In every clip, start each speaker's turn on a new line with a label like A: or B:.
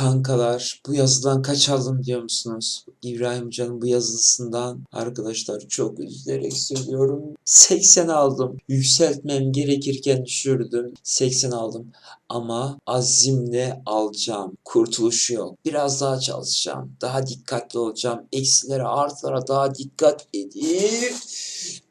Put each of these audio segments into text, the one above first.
A: Kankalar bu yazıdan kaç aldım diyor musunuz? İbrahim Hoca'nın bu yazısından arkadaşlar çok üzülerek söylüyorum. 80 aldım. Yükseltmem gerekirken düşürdüm. 80 aldım. Ama azimle alacağım. Kurtuluş yok. Biraz daha çalışacağım. Daha dikkatli olacağım. Eksilere artılara daha dikkat edip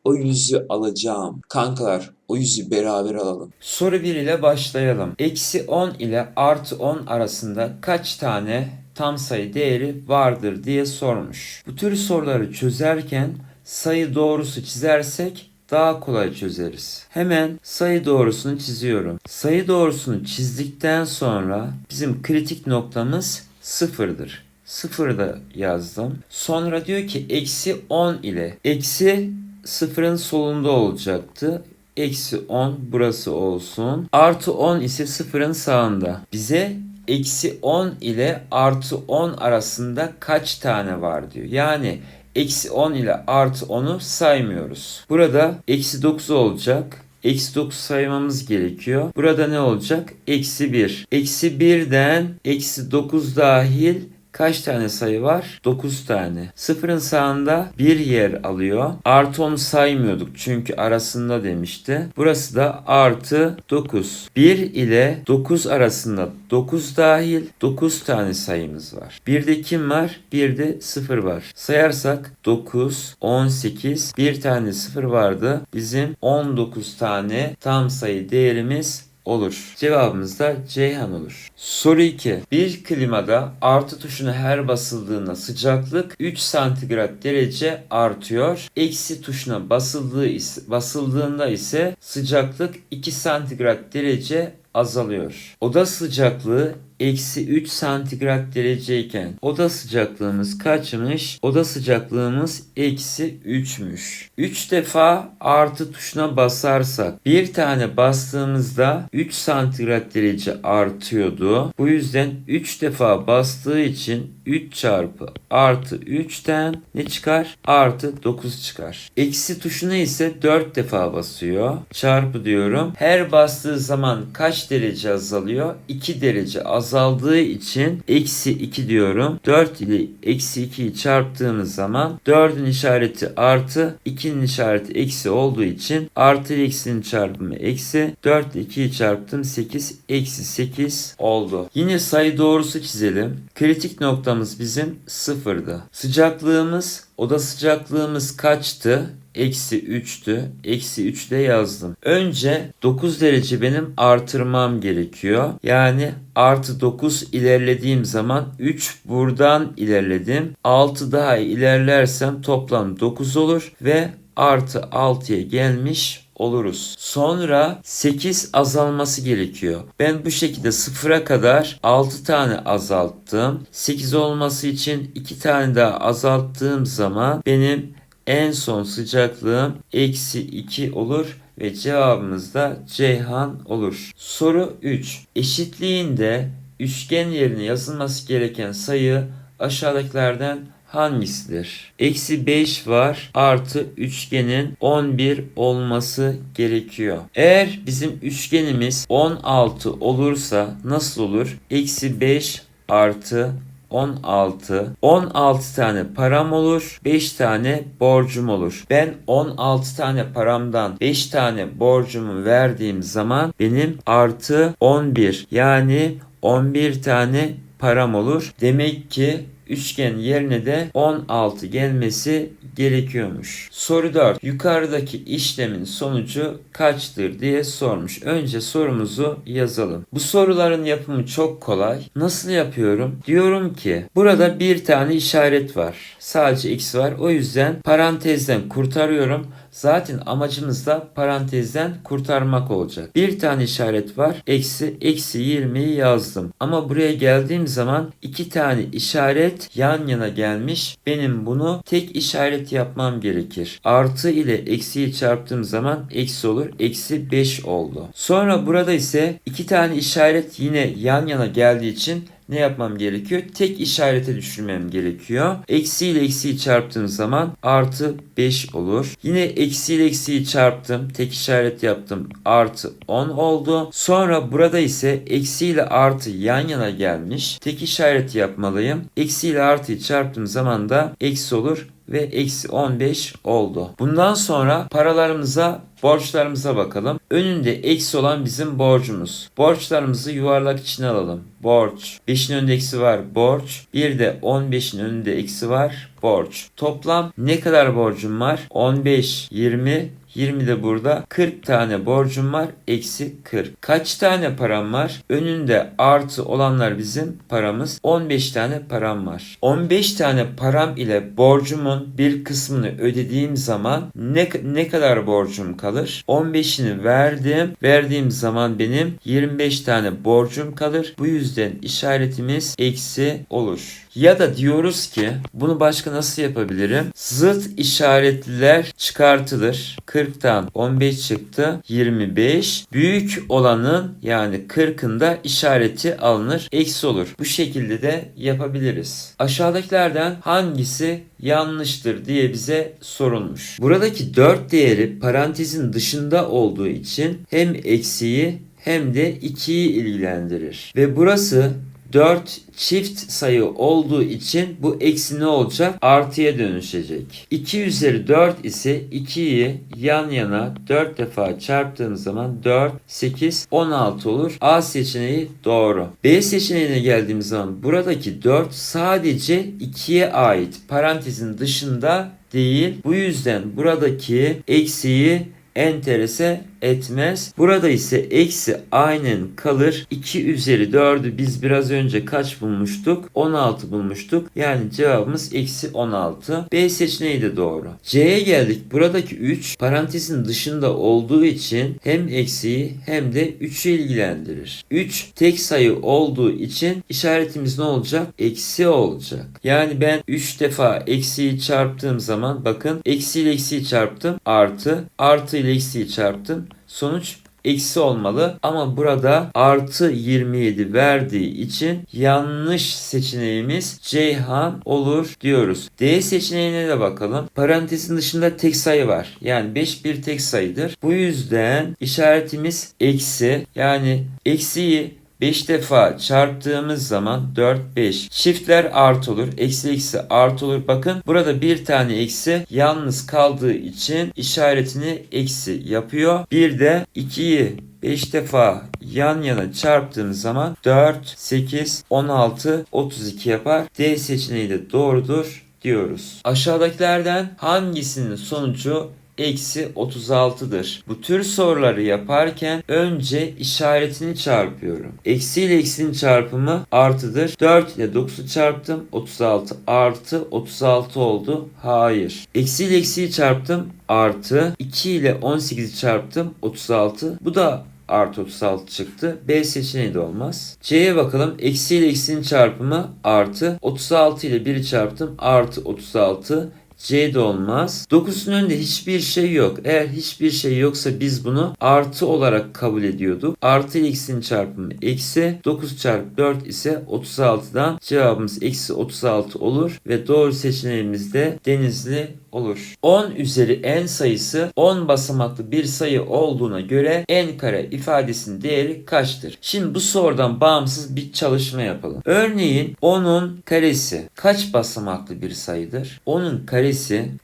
A: o yüzü alacağım. Kankalar o yüzü beraber alalım. Soru 1 ile başlayalım. Eksi 10 ile artı 10 arasında kaç tane tam sayı değeri vardır diye sormuş. Bu tür soruları çözerken sayı doğrusu çizersek daha kolay çözeriz. Hemen sayı doğrusunu çiziyorum. Sayı doğrusunu çizdikten sonra bizim kritik noktamız sıfırdır. Sıfır da yazdım. Sonra diyor ki eksi 10 ile eksi sıfırın solunda olacaktı. Eksi 10 burası olsun. Artı 10 ise sıfırın sağında. Bize eksi 10 ile artı 10 arasında kaç tane var diyor. Yani eksi 10 ile artı 10'u saymıyoruz. Burada eksi 9 olacak. Eksi 9 saymamız gerekiyor. Burada ne olacak? Eksi 1. Eksi 1'den eksi 9 dahil Kaç tane sayı var? 9 tane. Sıfırın sağında bir yer alıyor. Artı 10 saymıyorduk çünkü arasında demişti. Burası da artı 9. 1 ile 9 arasında 9 dahil 9 tane sayımız var. Bir de kim var? Bir de 0 var. Sayarsak 9, 18, bir tane 0 vardı. Bizim 19 tane tam sayı değerimiz olur. Cevabımız da Ceyhan olur. Soru 2. Bir klimada artı tuşuna her basıldığında sıcaklık 3 santigrat derece artıyor. Eksi tuşuna basıldığı basıldığında ise sıcaklık 2 santigrat derece azalıyor. Oda sıcaklığı eksi 3 santigrat dereceyken oda sıcaklığımız kaçmış? Oda sıcaklığımız eksi 3'müş. 3 defa artı tuşuna basarsak bir tane bastığımızda 3 santigrat derece artıyordu. Bu yüzden 3 defa bastığı için 3 çarpı artı 3'ten ne çıkar? Artı 9 çıkar. Eksi tuşuna ise 4 defa basıyor. Çarpı diyorum. Her bastığı zaman kaç derece azalıyor? 2 derece azaldığı için eksi 2 diyorum. 4 ile eksi 2'yi çarptığımız zaman 4'ün işareti artı 2'nin işareti eksi olduğu için artı ile eksinin çarpımı eksi 4 ile 2'yi çarptım 8 eksi 8 oldu. Yine sayı doğrusu çizelim. Kritik noktamız bizim sıfırdı. Sıcaklığımız oda sıcaklığımız kaçtı? Eksi 3'tü. Eksi 3 de yazdım. Önce 9 derece benim artırmam gerekiyor. Yani artı 9 ilerlediğim zaman 3 buradan ilerledim. 6 daha ilerlersem toplam 9 olur ve artı 6'ya gelmiş oluruz. Sonra 8 azalması gerekiyor. Ben bu şekilde sıfıra kadar 6 tane azalttım. 8 olması için 2 tane daha azalttığım zaman benim en son sıcaklığım eksi 2 olur ve cevabımız da Ceyhan olur. Soru 3. Eşitliğinde üçgen yerine yazılması gereken sayı aşağıdakilerden hangisidir? Eksi 5 var artı üçgenin 11 olması gerekiyor. Eğer bizim üçgenimiz 16 olursa nasıl olur? Eksi 5 artı 16. 16 tane param olur. 5 tane borcum olur. Ben 16 tane paramdan 5 tane borcumu verdiğim zaman benim artı 11 yani 11 tane param olur. Demek ki üçgen yerine de 16 gelmesi gerekiyormuş. Soru 4. Yukarıdaki işlemin sonucu kaçtır diye sormuş. Önce sorumuzu yazalım. Bu soruların yapımı çok kolay. Nasıl yapıyorum? Diyorum ki burada bir tane işaret var. Sadece x var. O yüzden parantezden kurtarıyorum. Zaten amacımız da parantezden kurtarmak olacak. Bir tane işaret var. Eksi, eksi 20'yi yazdım. Ama buraya geldiğim zaman iki tane işaret yan yana gelmiş. Benim bunu tek işaret yapmam gerekir. Artı ile eksiyi çarptığım zaman eksi olur. Eksi 5 oldu. Sonra burada ise iki tane işaret yine yan yana geldiği için ne yapmam gerekiyor? Tek işarete düşürmem gerekiyor. Eksi ile eksiyi çarptığım zaman artı 5 olur. Yine eksi ile eksiyi çarptım. Tek işaret yaptım. Artı 10 oldu. Sonra burada ise eksi ile artı yan yana gelmiş. Tek işaret yapmalıyım. Eksi ile artıyı çarptığım zaman da eksi olur ve eksi 15 oldu. Bundan sonra paralarımıza borçlarımıza bakalım. Önünde eksi olan bizim borcumuz. Borçlarımızı yuvarlak içine alalım. Borç. 5'in önünde eksi var borç. Bir de 15'in önünde eksi var borç. Toplam ne kadar borcum var? 15, 20, 20 de burada. 40 tane borcum var. Eksi 40. Kaç tane param var? Önünde artı olanlar bizim paramız. 15 tane param var. 15 tane param ile borcumun bir kısmını ödediğim zaman ne, ne kadar borcum kalır? 15'ini verdim. Verdiğim zaman benim 25 tane borcum kalır. Bu yüzden işaretimiz eksi olur. Ya da diyoruz ki bunu başka nasıl yapabilirim? Zıt işaretliler çıkartılır. 40'tan 15 çıktı. 25. Büyük olanın yani 40'ın da işareti alınır. Eksi olur. Bu şekilde de yapabiliriz. Aşağıdakilerden hangisi yanlıştır diye bize sorulmuş. Buradaki 4 değeri parantezin dışında olduğu için hem eksiyi hem de 2'yi ilgilendirir. Ve burası 4 çift sayı olduğu için bu eksi ne olacak? Artıya dönüşecek. 2 üzeri 4 ise 2'yi yan yana 4 defa çarptığım zaman 4, 8, 16 olur. A seçeneği doğru. B seçeneğine geldiğimiz zaman buradaki 4 sadece 2'ye ait. Parantezin dışında değil. Bu yüzden buradaki eksiği enterese etmez. Burada ise eksi aynen kalır. 2 üzeri 4'ü biz biraz önce kaç bulmuştuk? 16 bulmuştuk. Yani cevabımız eksi 16. B seçeneği de doğru. C'ye geldik. Buradaki 3 parantezin dışında olduğu için hem eksiyi hem de 3'ü ilgilendirir. 3 tek sayı olduğu için işaretimiz ne olacak? Eksi olacak. Yani ben 3 defa eksiyi çarptığım zaman bakın eksi ile çarptım artı artı ile eksiyi çarptım Sonuç eksi olmalı ama burada artı 27 verdiği için yanlış seçeneğimiz Ceyhan olur diyoruz. D seçeneğine de bakalım. Parantezin dışında tek sayı var. Yani 5 bir tek sayıdır. Bu yüzden işaretimiz eksi yani eksiyi 5 defa çarptığımız zaman 4, 5. Çiftler artı olur. Eksi eksi artı olur. Bakın burada bir tane eksi yalnız kaldığı için işaretini eksi yapıyor. Bir de 2'yi 5 defa yan yana çarptığımız zaman 4, 8, 16, 32 yapar. D seçeneği de doğrudur diyoruz. Aşağıdakilerden hangisinin sonucu eksi 36'dır. Bu tür soruları yaparken önce işaretini çarpıyorum. Eksi ile eksinin çarpımı artıdır. 4 ile 9'u çarptım. 36 artı 36 oldu. Hayır. Eksi ile eksiyi çarptım. Artı 2 ile 18'i çarptım. 36. Bu da artı 36 çıktı. B seçeneği de olmaz. C'ye bakalım. Eksi ile eksinin çarpımı artı 36 ile 1'i çarptım. Artı 36. C de olmaz. 9'un önünde hiçbir şey yok. Eğer hiçbir şey yoksa biz bunu artı olarak kabul ediyorduk. Artı x'in çarpımı eksi. 9 çarpı 4 ise 36'dan cevabımız eksi 36 olur. Ve doğru seçeneğimiz de Denizli olur. 10 üzeri n sayısı 10 basamaklı bir sayı olduğuna göre n kare ifadesinin değeri kaçtır? Şimdi bu sorudan bağımsız bir çalışma yapalım. Örneğin 10'un karesi kaç basamaklı bir sayıdır? 10'un karesi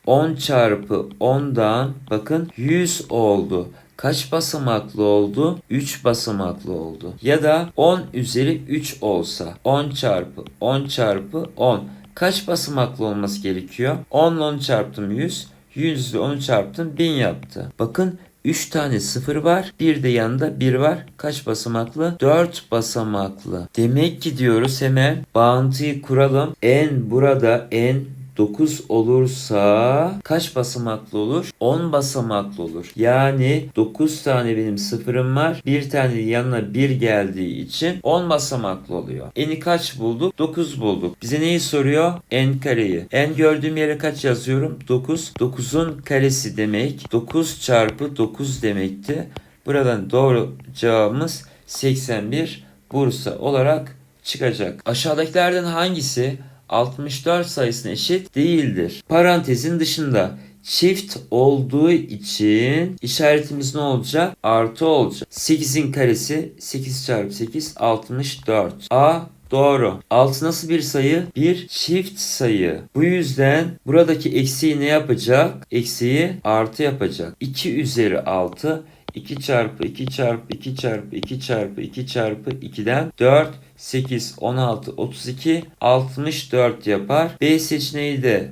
A: 10 çarpı 10'dan bakın 100 oldu kaç basamaklı oldu? 3 basamaklı oldu. Ya da 10 üzeri 3 olsa 10 çarpı 10 çarpı 10 kaç basamaklı olması gerekiyor? 10 ile 10 çarptım 100. 100 ile 10'u çarptım 1000 yaptı. Bakın 3 tane 0 var. Bir de yanında 1 var. Kaç basamaklı? 4 basamaklı. Demek ki diyoruz hemen bağıntıyı kuralım. n burada n 9 olursa kaç basamaklı olur? 10 basamaklı olur. Yani 9 tane benim sıfırım var. Bir tane yanına 1 geldiği için 10 basamaklı oluyor. N'i kaç bulduk? 9 bulduk. Bize neyi soruyor? N kareyi. N gördüğüm yere kaç yazıyorum? 9. 9'un karesi demek. 9 çarpı 9 demekti. Buradan doğru cevabımız 81 Bursa olarak çıkacak. Aşağıdakilerden hangisi 64 sayısına eşit değildir? Parantezin dışında çift olduğu için işaretimiz ne olacak? Artı olacak. 8'in karesi 8 çarpı 8 64. A Doğru. 6 nasıl bir sayı? Bir çift sayı. Bu yüzden buradaki eksiği ne yapacak? Eksiği artı yapacak. 2 üzeri 6 2 çarpı 2 çarpı 2 çarpı 2 çarpı 2 çarpı 2'den 4 8 16 32 64 yapar. B seçeneği de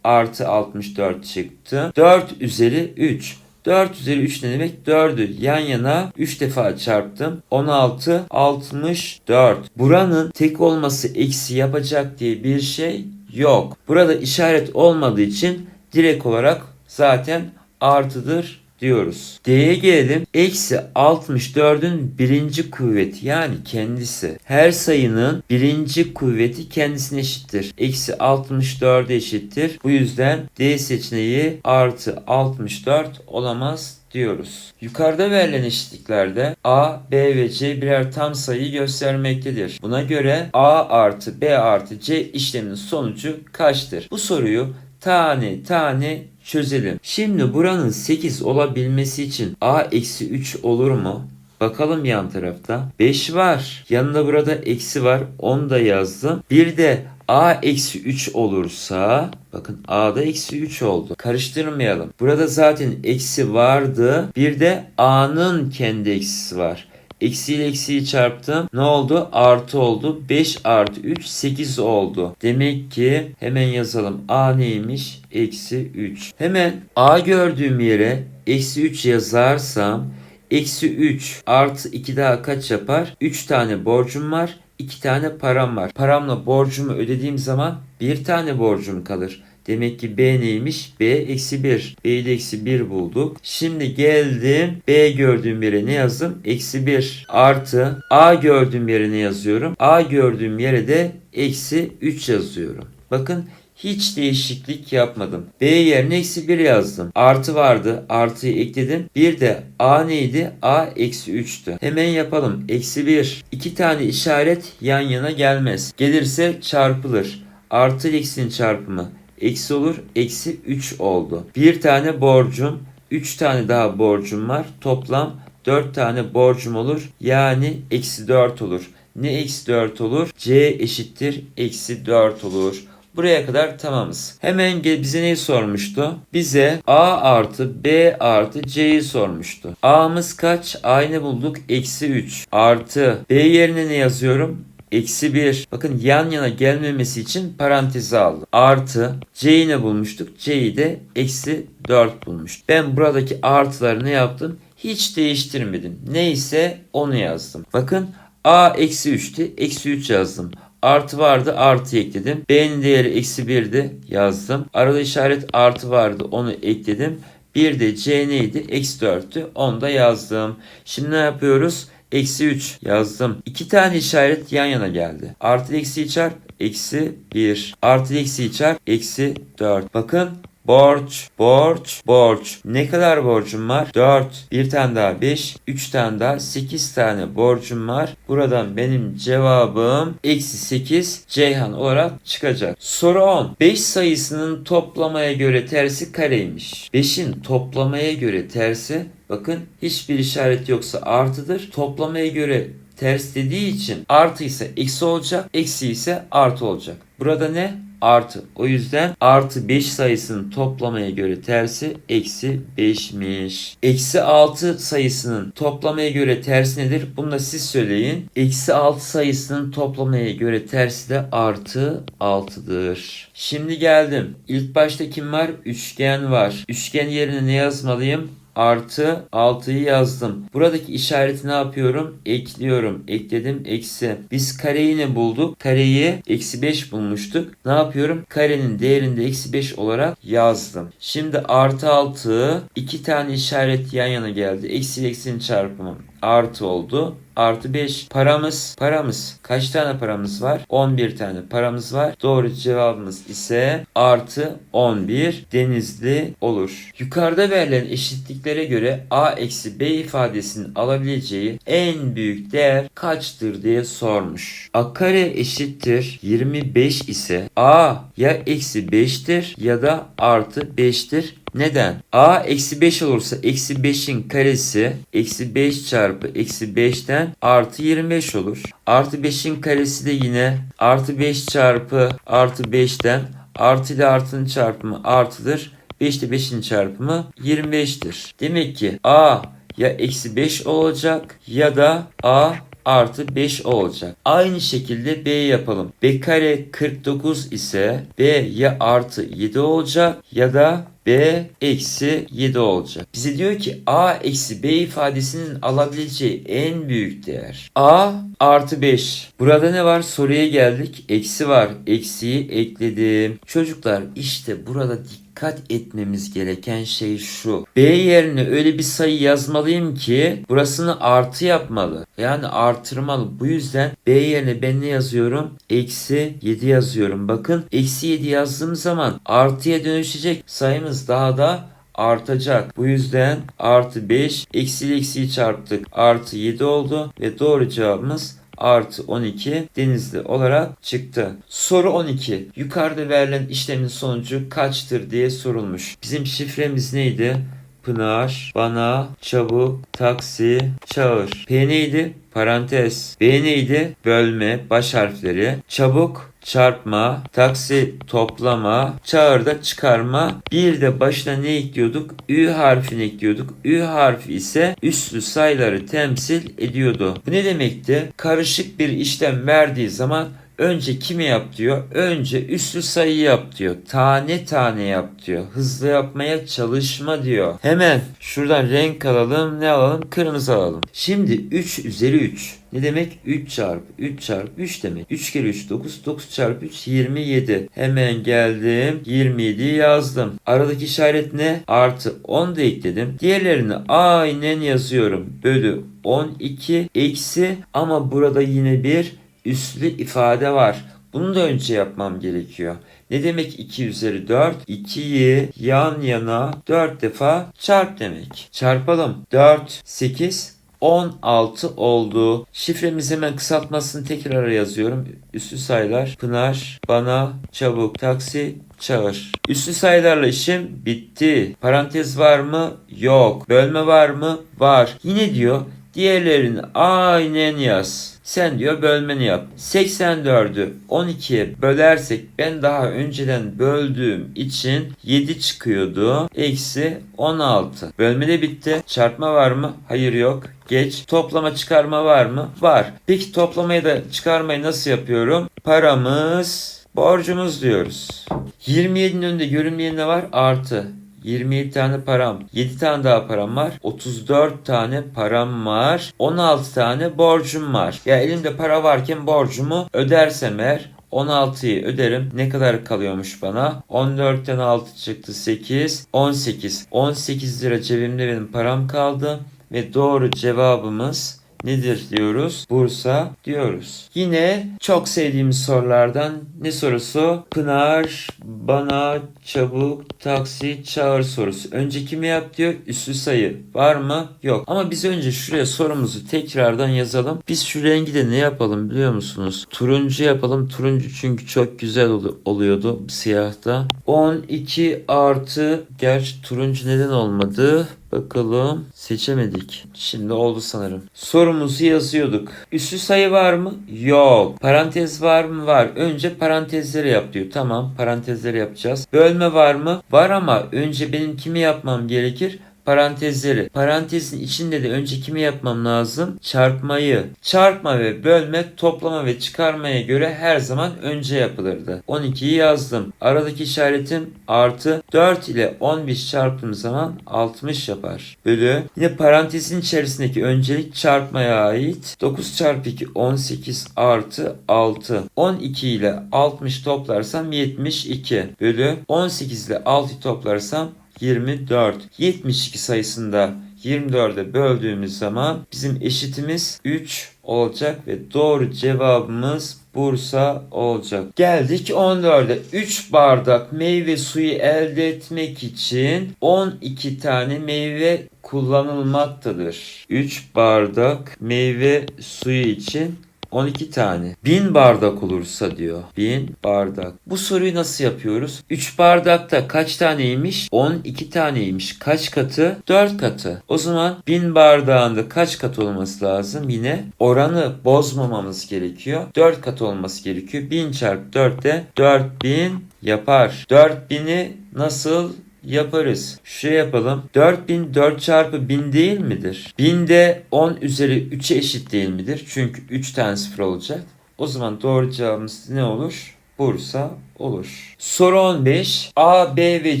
A: artı 64 çıktı. 4 üzeri 3. 4 üzeri 3 ne demek? 4'ü yan yana 3 defa çarptım. 16, 64. Buranın tek olması eksi yapacak diye bir şey yok. Burada işaret olmadığı için direkt olarak zaten artıdır diyoruz. D'ye gelelim. Eksi 64'ün birinci kuvveti yani kendisi. Her sayının birinci kuvveti kendisine eşittir. Eksi 64 eşittir. Bu yüzden D seçeneği artı 64 olamaz diyoruz. Yukarıda verilen eşitliklerde A, B ve C birer tam sayı göstermektedir. Buna göre A artı B artı C işleminin sonucu kaçtır? Bu soruyu tane tane çözelim. Şimdi buranın 8 olabilmesi için A eksi 3 olur mu? Bakalım yan tarafta. 5 var. Yanında burada eksi var. Onu da yazdım. Bir de A eksi 3 olursa bakın A'da eksi 3 oldu. Karıştırmayalım. Burada zaten eksi vardı. Bir de A'nın kendi eksisi var. Eksi ile eksiyi çarptım. Ne oldu? Artı oldu. 5 artı 3 8 oldu. Demek ki hemen yazalım. A neymiş? Eksi 3. Hemen A gördüğüm yere eksi 3 yazarsam eksi 3 artı 2 daha kaç yapar? 3 tane borcum var. 2 tane param var. Paramla borcumu ödediğim zaman bir tane borcum kalır. Demek ki B neymiş? B eksi 1. B'yi de eksi 1 bulduk. Şimdi geldim. B gördüğüm yere ne yazdım? Eksi 1 artı A gördüğüm yere ne yazıyorum? A gördüğüm yere de eksi 3 yazıyorum. Bakın hiç değişiklik yapmadım. B yerine eksi 1 yazdım. Artı vardı. Artıyı ekledim. Bir de A neydi? A eksi 3'tü. Hemen yapalım. Eksi 1. İki tane işaret yan yana gelmez. Gelirse çarpılır. Artı eksinin çarpımı. Eksi olur. Eksi 3 oldu. Bir tane borcum. 3 tane daha borcum var. Toplam 4 tane borcum olur. Yani eksi 4 olur. Ne eksi 4 olur? C eşittir. Eksi 4 olur. Buraya kadar tamamız. Hemen bize neyi sormuştu? Bize A artı B artı C'yi sormuştu. A'mız kaç? A'yı bulduk? Eksi 3. Artı B yerine ne yazıyorum? Eksi 1. Bakın yan yana gelmemesi için paranteze aldım. Artı C'yi ne bulmuştuk? C'yi de eksi 4 bulmuştuk. Ben buradaki artıları ne yaptım? Hiç değiştirmedim. Neyse onu yazdım. Bakın A eksi 3'tü. Eksi 3 yazdım. Artı vardı artı ekledim. B'nin değeri eksi 1'di yazdım. Arada işaret artı vardı onu ekledim. Bir de C neydi? Eksi 4'tü. Onu da yazdım. Şimdi ne yapıyoruz? Eksi 3 yazdım. İki tane işaret yan yana geldi. Artı eksiyi çarp. Eksi 1. Artı eksiyi çarp. Eksi 4. Bakın Borç, borç, borç. Ne kadar borcum var? 4. Bir tane daha 5. 3 tane daha 8 tane borcum var. Buradan benim cevabım eksi 8 Ceyhan olarak çıkacak. Soru 10. 5 sayısının toplamaya göre tersi kareymiş. 5'in toplamaya göre tersi bakın hiçbir işaret yoksa artıdır. Toplamaya göre ters dediği için artı ise eksi olacak, eksi ise artı olacak. Burada ne? Artı. O yüzden artı 5 sayısının toplamaya göre tersi eksi 5'miş. Eksi 6 sayısının toplamaya göre tersi nedir? Bunu da siz söyleyin. Eksi 6 sayısının toplamaya göre tersi de artı 6'dır. Şimdi geldim. İlk başta kim var? Üçgen var. Üçgen yerine ne yazmalıyım? Artı 6'yı yazdım. Buradaki işareti ne yapıyorum? Ekliyorum. Ekledim. Eksi. Biz kareyi ne bulduk? Kareyi eksi 5 bulmuştuk. Ne yapıyorum? Karenin değerini de eksi 5 olarak yazdım. Şimdi artı 6 iki tane işaret yan yana geldi. Eksi eksinin çarpımı. Artı oldu. Artı 5 paramız paramız. Kaç tane paramız var? 11 tane paramız var. Doğru cevabımız ise artı 11 denizli olur. Yukarıda verilen eşitliklere göre a eksi b ifadesinin alabileceği en büyük değer kaçtır diye sormuş. A kare eşittir 25 ise a ya eksi 5'tir ya da artı 5'tir neden? A eksi 5 olursa eksi 5'in karesi eksi 5 çarpı eksi 5'ten artı 25 olur. Artı 5'in karesi de yine artı 5 çarpı artı 5'ten artı ile artının çarpımı artıdır. 5 ile 5'in çarpımı 25'tir. Demek ki A ya eksi 5 olacak ya da A artı 5 olacak. Aynı şekilde B yapalım. B kare 49 ise B ya artı 7 olacak ya da B eksi 7 olacak. Bize diyor ki A eksi B ifadesinin alabileceği en büyük değer. A artı 5. Burada ne var? Soruya geldik. Eksi var. Eksiyi ekledim. Çocuklar işte burada dikkat etmemiz gereken şey şu. B yerine öyle bir sayı yazmalıyım ki burasını artı yapmalı. Yani artırmalı. Bu yüzden B yerine ben ne yazıyorum? Eksi 7 yazıyorum. Bakın eksi 7 yazdığım zaman artıya dönüşecek sayımız daha da artacak. Bu yüzden artı 5 eksi eksiyi çarptık. Artı 7 oldu ve doğru cevabımız artı 12 denizli olarak çıktı. Soru 12. Yukarıda verilen işlemin sonucu kaçtır diye sorulmuş. Bizim şifremiz neydi? Pınar, bana, çabuk, taksi, çağır. P neydi? Parantez. B neydi? Bölme, baş harfleri. Çabuk, çarpma, taksi toplama, çağırda çıkarma. Bir de başına ne ekliyorduk? Ü harfini ekliyorduk. Ü harfi ise üslü sayıları temsil ediyordu. Bu ne demekti? Karışık bir işlem verdiği zaman Önce kimi yap diyor? Önce üslü sayı yap diyor. Tane tane yap diyor. Hızlı yapmaya çalışma diyor. Hemen şuradan renk alalım. Ne alalım? Kırmızı alalım. Şimdi 3 üzeri 3. Ne demek? 3 çarpı 3 çarpı 3 demek. 3 kere 3 9. 9 çarpı 3 27. Hemen geldim. 27 yazdım. Aradaki işaret ne? Artı 10 da ekledim. Diğerlerini aynen yazıyorum. Bölü 12 eksi ama burada yine bir üslü ifade var. Bunu da önce yapmam gerekiyor. Ne demek 2 üzeri 4? 2'yi yan yana 4 defa çarp demek. Çarpalım. 4, 8, 16 oldu. Şifremiz hemen kısaltmasını tekrar yazıyorum. Üslü sayılar. Pınar, bana, çabuk, taksi, çağır. Üslü sayılarla işim bitti. Parantez var mı? Yok. Bölme var mı? Var. Yine diyor diğerlerini aynen yaz. Sen diyor bölmeni yap. 84'ü 12'ye bölersek ben daha önceden böldüğüm için 7 çıkıyordu. Eksi 16. Bölme de bitti. Çarpma var mı? Hayır yok. Geç. Toplama çıkarma var mı? Var. Peki toplamayı da çıkarmayı nasıl yapıyorum? Paramız borcumuz diyoruz. 27'nin önünde görünmeyen ne var? Artı. 27 tane param, 7 tane daha param var. 34 tane param var. 16 tane borcum var. Ya elimde para varken borcumu ödersem eğer 16'yı öderim. Ne kadar kalıyormuş bana? 14'ten 6 çıktı 8. 18. 18 lira cebimde benim param kaldı. Ve doğru cevabımız nedir diyoruz? Bursa diyoruz. Yine çok sevdiğimiz sorulardan ne sorusu? Pınar bana çabuk taksi çağır sorusu. Önce kimi yap diyor? Üslü sayı. Var mı? Yok. Ama biz önce şuraya sorumuzu tekrardan yazalım. Biz şu rengi de ne yapalım biliyor musunuz? Turuncu yapalım. Turuncu çünkü çok güzel ol- oluyordu siyahta. 12 artı gerçi turuncu neden olmadı? Bakalım. Seçemedik. Şimdi oldu sanırım. Sorumuzu yazıyorduk. Üslü sayı var mı? Yok. Parantez var mı? Var. Önce parantezleri yap diyor. Tamam. Parantezleri yapacağız. Bölme var mı? Var ama önce benim kimi yapmam gerekir? Parantezleri. Parantezin içinde de önce kimi yapmam lazım? Çarpmayı. Çarpma ve bölme, toplama ve çıkarmaya göre her zaman önce yapılırdı. 12'yi yazdım. Aradaki işaretim artı 4 ile 15 çarptığım zaman 60 yapar. Bölü. Yine parantezin içerisindeki öncelik çarpmaya ait. 9 çarpı 2 18 artı 6. 12 ile 60 toplarsam 72. Bölü 18 ile 6 toplarsam 24. 72 sayısında 24'e böldüğümüz zaman bizim eşitimiz 3 olacak ve doğru cevabımız Bursa olacak. Geldik 14'e. 3 bardak meyve suyu elde etmek için 12 tane meyve kullanılmaktadır. 3 bardak meyve suyu için 12 tane. 1000 bardak olursa diyor. 1000 bardak. Bu soruyu nasıl yapıyoruz? 3 bardakta kaç taneymiş? 12 taneymiş. Kaç katı? 4 katı. O zaman 1000 bardağında kaç kat olması lazım? Yine oranı bozmamamız gerekiyor. 4 kat olması gerekiyor. 1000 çarpı 4 de 4000 yapar. 4000'i nasıl yaparız. Şu yapalım. 4000 4 çarpı 1000 değil midir? 1000 de 10 üzeri 3'e eşit değil midir? Çünkü 3 tane sıfır olacak. O zaman doğru cevabımız ne olur? Bursa olur. Soru 15. A, B ve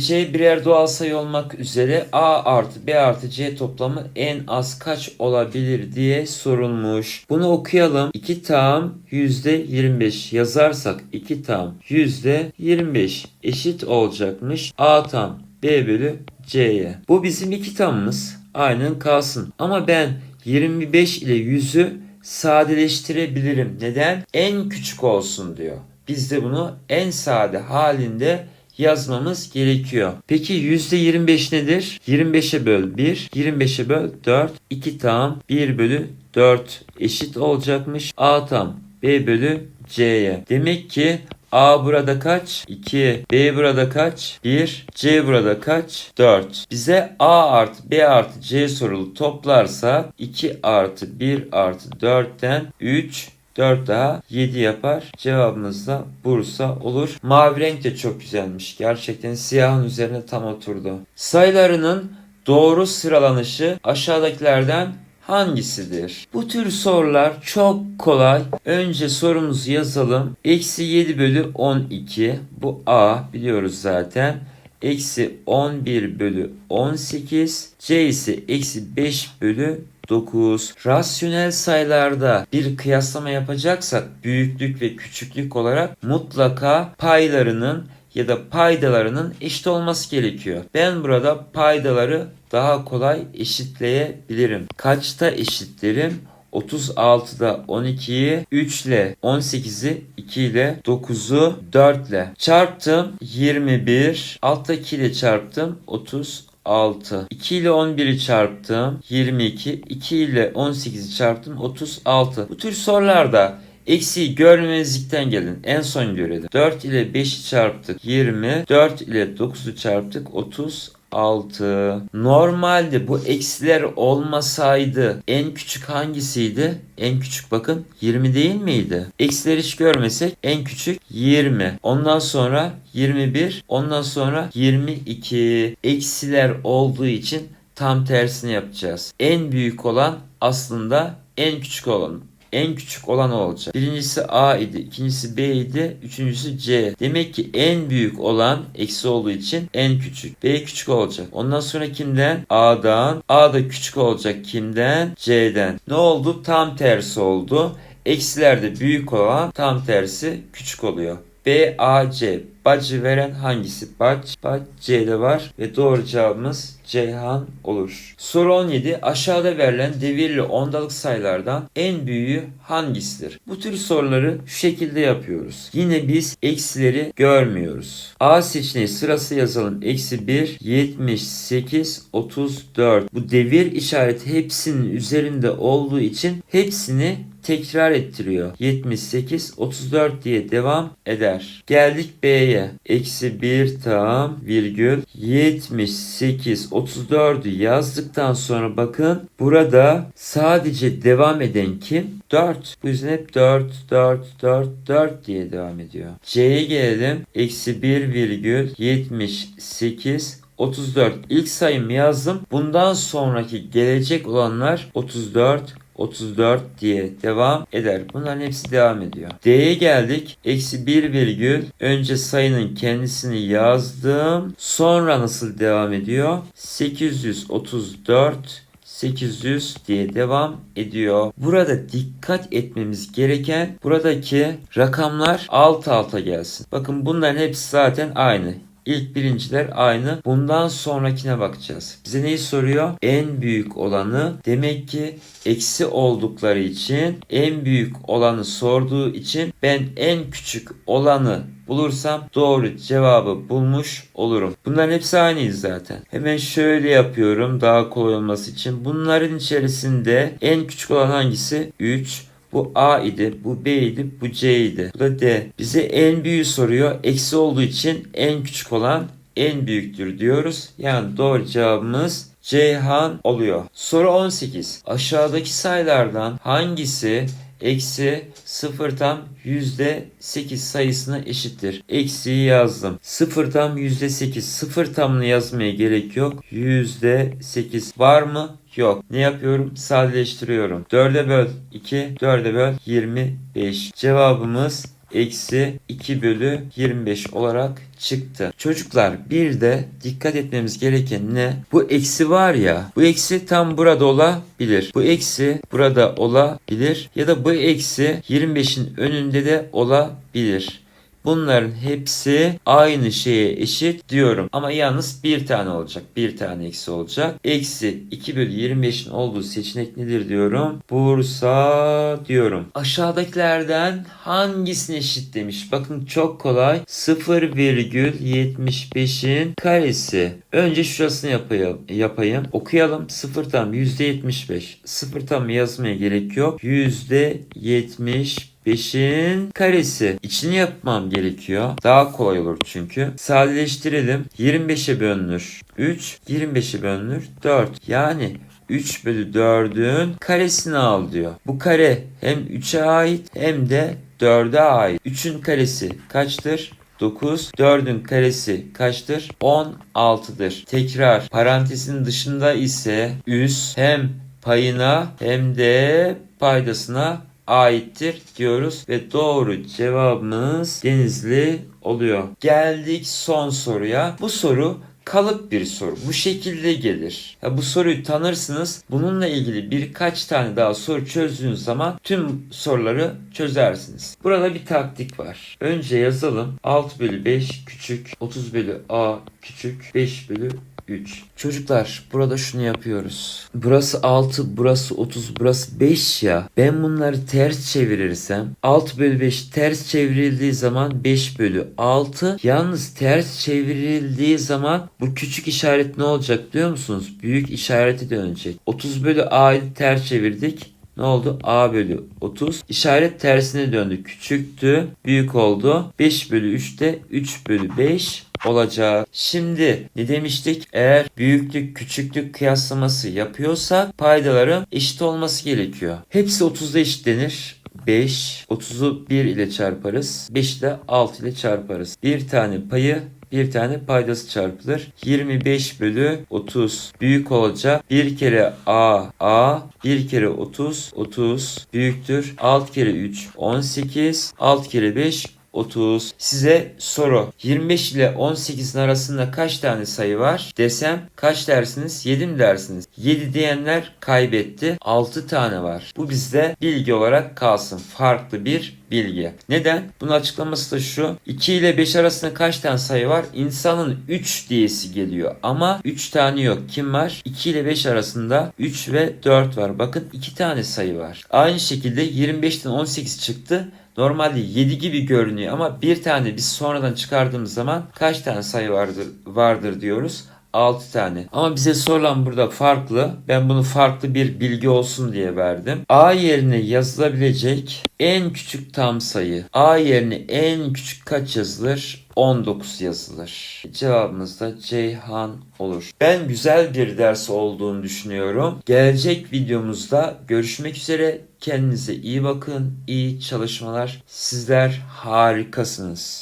A: C birer doğal sayı olmak üzere A artı B artı C toplamı en az kaç olabilir diye sorulmuş. Bunu okuyalım. 2 tam %25 yazarsak 2 tam %25 eşit olacakmış. A tam B bölü C'ye. Bu bizim iki tamımız. Aynen kalsın. Ama ben 25 ile 100'ü sadeleştirebilirim. Neden? En küçük olsun diyor. Biz de bunu en sade halinde yazmamız gerekiyor. Peki %25 nedir? 25'e böl 1, 25'e böl 4, 2 tam 1 bölü 4 eşit olacakmış. A tam B bölü C'ye. Demek ki A burada kaç? 2. B burada kaç? 1. C burada kaç? 4. Bize A artı B artı C sorulu toplarsa 2 artı 1 artı 4'ten 3 4 daha 7 yapar. Cevabımız da Bursa olur. Mavi renk de çok güzelmiş. Gerçekten siyahın üzerine tam oturdu. Sayılarının doğru sıralanışı aşağıdakilerden hangisidir? Bu tür sorular çok kolay. Önce sorumuzu yazalım. Eksi 7 bölü 12. Bu A biliyoruz zaten. Eksi 11 bölü 18. C ise eksi 5 bölü 9. Rasyonel sayılarda bir kıyaslama yapacaksak büyüklük ve küçüklük olarak mutlaka paylarının ya da paydalarının eşit olması gerekiyor. Ben burada paydaları daha kolay eşitleyebilirim. Kaçta eşitlerim? 36'da 12'yi 3 ile 18'i 2 ile 9'u 4 ile çarptım 21 alttaki ile çarptım 30 6. 2 ile 11'i çarptım 22. 2 ile 18'i çarptım 36. Bu tür sorularda Eksiği görmemezlikten gelin. En son görelim. 4 ile 5'i çarptık 20. 4 ile 9'u çarptık 30. 6. Normalde bu eksiler olmasaydı en küçük hangisiydi? En küçük bakın 20 değil miydi? Eksileri hiç görmesek en küçük 20. Ondan sonra 21. Ondan sonra 22. Eksiler olduğu için tam tersini yapacağız. En büyük olan aslında en küçük olan en küçük olan olacak. Birincisi A idi, ikincisi B idi, üçüncüsü C. Demek ki en büyük olan eksi olduğu için en küçük. B küçük olacak. Ondan sonra kimden? A'dan. A da küçük olacak kimden? C'den. Ne oldu? Tam tersi oldu. Eksilerde büyük olan tam tersi küçük oluyor. B, A, C. Bacı veren hangisi? Bac, bac, C'de var ve doğru cevabımız Ceyhan olur. Soru 17. Aşağıda verilen devirli ondalık sayılardan en büyüğü hangisidir? Bu tür soruları şu şekilde yapıyoruz. Yine biz eksileri görmüyoruz. A seçeneği sırası yazalım. Eksi 1, 78, 34. Bu devir işareti hepsinin üzerinde olduğu için hepsini tekrar ettiriyor. 78, 34 diye devam eder. Geldik B'ye. Eksi 1 tam virgül 78, 34'ü yazdıktan sonra bakın burada sadece devam eden kim? 4. Bu yüzden hep 4, 4, 4, 4 diye devam ediyor. C'ye gelelim. Eksi 1 virgül 78, 34 ilk sayımı yazdım. Bundan sonraki gelecek olanlar 34, 34 diye devam eder. Bunların hepsi devam ediyor. D'ye geldik. Eksi 1 virgül. Önce sayının kendisini yazdım. Sonra nasıl devam ediyor? 834 800 diye devam ediyor. Burada dikkat etmemiz gereken buradaki rakamlar alt alta gelsin. Bakın bunların hepsi zaten aynı. İlk birinciler aynı. Bundan sonrakine bakacağız. Bize neyi soruyor? En büyük olanı demek ki eksi oldukları için en büyük olanı sorduğu için ben en küçük olanı bulursam doğru cevabı bulmuş olurum. Bunların hepsi aynıyız zaten. Hemen şöyle yapıyorum daha kolay olması için. Bunların içerisinde en küçük olan hangisi? 3. Bu A idi, bu B idi, bu C idi. Bu da D. Bize en büyüğü soruyor. Eksi olduğu için en küçük olan en büyüktür diyoruz. Yani doğru cevabımız Ceyhan oluyor. Soru 18. Aşağıdaki sayılardan hangisi eksi 0 tam yüzde 8 sayısına eşittir. Eksiyi yazdım. 0 tam yüzde 8. 0 tamını yazmaya gerek yok. Yüzde 8 var mı? Yok. Ne yapıyorum? Sadeleştiriyorum. 4'e böl 2, 4'e böl 25. Cevabımız eksi 2 bölü 25 olarak çıktı. Çocuklar bir de dikkat etmemiz gereken ne? Bu eksi var ya bu eksi tam burada olabilir. Bu eksi burada olabilir ya da bu eksi 25'in önünde de olabilir. Bunların hepsi aynı şeye eşit diyorum. Ama yalnız bir tane olacak. Bir tane eksi olacak. Eksi 2 bölü 25'in olduğu seçenek nedir diyorum. Bursa diyorum. Aşağıdakilerden hangisine eşit demiş. Bakın çok kolay. 0,75'in karesi. Önce şurasını yapayım. yapayım. Okuyalım. 0 tam %75. 0 tam yazmaya gerek yok. %75 5'in karesi. İçini yapmam gerekiyor. Daha kolay olur çünkü. Sadeleştirelim. 25'e bölünür 3. 25'e bölünür 4. Yani 3 bölü 4'ün karesini al diyor. Bu kare hem 3'e ait hem de 4'e ait. 3'ün karesi kaçtır? 9. 4'ün karesi kaçtır? 16'dır. Tekrar parantezin dışında ise üs hem payına hem de paydasına aittir diyoruz ve doğru cevabımız Denizli oluyor. Geldik son soruya. Bu soru kalıp bir soru. Bu şekilde gelir. Ya bu soruyu tanırsınız. Bununla ilgili birkaç tane daha soru çözdüğünüz zaman tüm soruları çözersiniz. Burada bir taktik var. Önce yazalım. 6 bölü 5 küçük. 30 bölü A küçük. 5 bölü 3. Çocuklar burada şunu yapıyoruz. Burası 6, burası 30, burası 5 ya. Ben bunları ters çevirirsem 6 bölü 5 ters çevrildiği zaman 5 bölü 6. Yalnız ters çevrildiği zaman bu küçük işaret ne olacak biliyor musunuz? Büyük işareti dönecek. 30 bölü A'yı ters çevirdik. Ne oldu? A bölü 30. İşaret tersine döndü. Küçüktü. Büyük oldu. 5 bölü 3 de 3 bölü 5 olacak. Şimdi ne demiştik? Eğer büyüklük küçüklük kıyaslaması yapıyorsak paydaların eşit olması gerekiyor. Hepsi 30'da eşitlenir. 5, 30'u 1 ile çarparız. 5 ile 6 ile çarparız. Bir tane payı bir tane paydası çarpılır. 25 bölü 30 büyük olacak. Bir kere A A bir kere 30 30 büyüktür. 6 kere 3 18 6 kere 5 30. Size soru. 25 ile 18'in arasında kaç tane sayı var desem kaç dersiniz? 7 mi dersiniz? 7 diyenler kaybetti. 6 tane var. Bu bizde bilgi olarak kalsın. Farklı bir bilgi. Neden? Bunun açıklaması da şu. 2 ile 5 arasında kaç tane sayı var? İnsanın 3 diyesi geliyor. Ama 3 tane yok. Kim var? 2 ile 5 arasında 3 ve 4 var. Bakın 2 tane sayı var. Aynı şekilde 25'ten 18 çıktı. Normalde 7 gibi görünüyor ama bir tane biz sonradan çıkardığımız zaman kaç tane sayı vardır vardır diyoruz. 6 tane. Ama bize sorulan burada farklı. Ben bunu farklı bir bilgi olsun diye verdim. A yerine yazılabilecek en küçük tam sayı. A yerine en küçük kaç yazılır? 19 yazılır. Cevabımız da Ceyhan olur. Ben güzel bir ders olduğunu düşünüyorum. Gelecek videomuzda görüşmek üzere. Kendinize iyi bakın. İyi çalışmalar. Sizler harikasınız.